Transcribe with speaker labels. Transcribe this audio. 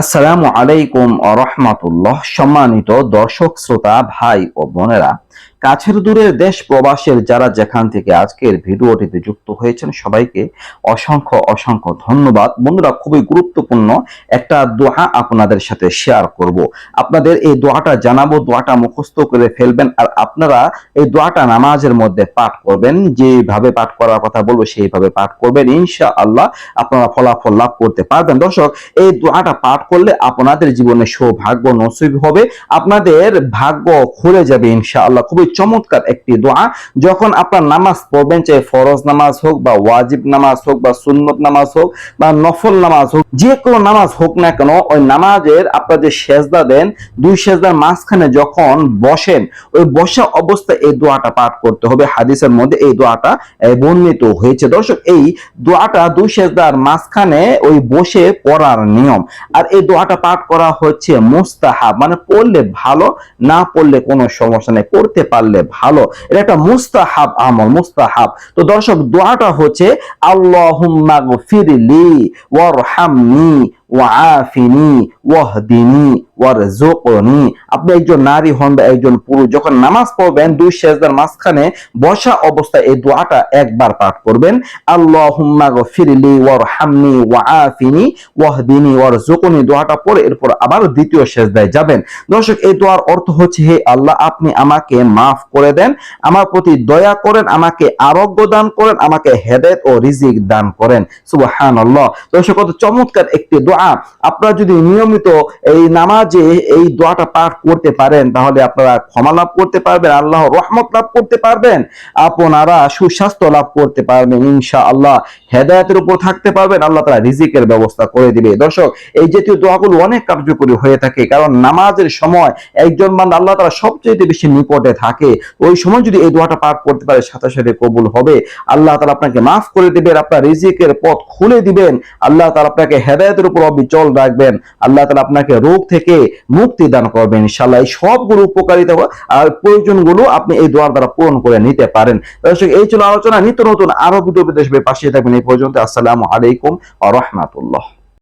Speaker 1: আসসালামু আলাইকুম রহমাতুল্লাহ। সম্মানিত দর্শক শ্রোতা ভাই ও বোনেরা কাছের দূরের দেশ প্রবাসের যারা যেখান থেকে আজকের ভিডিওটিতে যুক্ত হয়েছেন, সবাইকে অসংখ্য অসংখ্য ধন্যবাদ। বন্ধুরা, খুবই গুরুত্বপূর্ণ একটা দোয়া আপনাদের সাথে শেয়ার করব। আপনাদের এই দোয়াটা জানাব, দোয়াটা মুখস্থ করে ফেলবেন, আর আপনারা এই দোয়াটা নামাজের মধ্যে পাঠ করবেন। যেভাবে পাঠ করার কথা বলব, সেইভাবে পাঠ করবেন। ইনশা আল্লাহ আপনারা ফলাফল লাভ করতে পারবেন। দর্শক, এই দোয়াটা পাঠ করলে আপনাদের জীবনে সৌভাগ্য নসিব হবে, আপনাদের ভাগ্য খুলে যাবে ইনশা আল্লাহ খুবই চমৎকার একটি দোয়া। যখন আপনার নামাজ পড়বেন, চাই ফরজ নামাজ হোক বা ওয়াজিব নামাজ হোক বা সুন্নত নামাজ হোক বা নফল নামাজ হোক, যে কোনো নামাজ হোক না কেন, ওই নামাজের আপনার যে সেজদা দেন, দুই সেজদার মাঝখানে যখন বসেন, ওই বসা অবস্থায় এই দোয়াটা পাঠ করতে হবে। হাদিসের মধ্যে এই দোয়াটা বর্ণিত হয়েছে। দর্শক, এই দোয়াটা দুই সেজদার মাঝখানে ওই বসে পড়ার নিয়ম। আর এই দোয়াটা পাঠ করা হচ্ছে মুস্তাহাব মানে পড়লে ভালো, না পড়লে কোনো সমস্যা নেই করতে পারলে ভালো। এটা একটা মুস্তাহাব আমল, মুস্তাহাব। তো দর্শক, দোয়াটা হচ্ছে আল্লাহ ফিরলি ওর ওয়ারহামনি। ওয়াআফিনি, ওয়াহদিনি ওয়ারজুকনি আপনি একজন নারী হন বা একজন পুরুষ, যখন নামাজ পড়বেন, দুই সেজদার মাঝখানে বসা অবস্থায় এই দোয়াটা একবার পাঠ করবেন। আল্লাহুম্মা গফিরলি ওয়ারহামনি ওয়াআফিনি, ওয়াহদিনি দোয়াটা পড়ে এরপর আবার দ্বিতীয় সেজদায় যাবেন। দর্শক, এই দোয়ার অর্থ হচ্ছে, হে আল্লাহ, আপনি আমাকে মাফ করে দেন, আমার প্রতি দয়া করেন, আমাকে আরোগ্য দান করেন, আমাকে হেদায়েত ও রিজিক দান করেন। সুবহানাল্লাহ। দর্শক, কত চমৎকার একটি দোয়া আপনারা যদি নিয়মিত এই নামাজে এই দোয়াটা পাঠ করতে পারেন, তাহলে আপনারা ক্ষমা লাভ করতে পারবেন, আল্লাহ রহমত লাভ করতে পারবেন, আপনারা সুস্বাস্থ্য লাভ করতে পারবেন ইনশা আল্লাহ হেদায়তের উপর থাকতে পারবেন, আল্লাহ তারা রিজিকের ব্যবস্থা করে দিবে। দর্শক, এই জাতীয় দোয়াগুলো অনেক কার্যকরী হয়ে থাকে, কারণ নামাজের সময় একজন মান আল্লাহ তারা সবচেয়ে বেশি নিকটে থাকে। ওই সময় যদি এই দোয়াটা পাঠ করতে পারে, সাথে সাথে কবুল হবে। আল্লাহ তালা আপনাকে মাফ করে দিবেন, আপনার রিজিকের পথ খুলে দিবেন, আল্লাহ তালা আপনাকে হেদায়তের উপর অবিচল রাখবেন। আল্লাহ তালা আপনাকে রোগ থেকে মুক্তি দান করবেন ইনশাল্লাহ এই সবগুলো উপকারিতা আর প্রয়োজনগুলো আপনি এই দোয়ার দ্বারা পূরণ করে নিতে পারেন। দর্শক, এই ছিল আলোচনা। নিত্য নতুন আরও দুটো বিদেশ পাশে থাকবেন। এই পর্যন্ত আসসালামু আলাইকুম আ রহমাতুল্লাহ।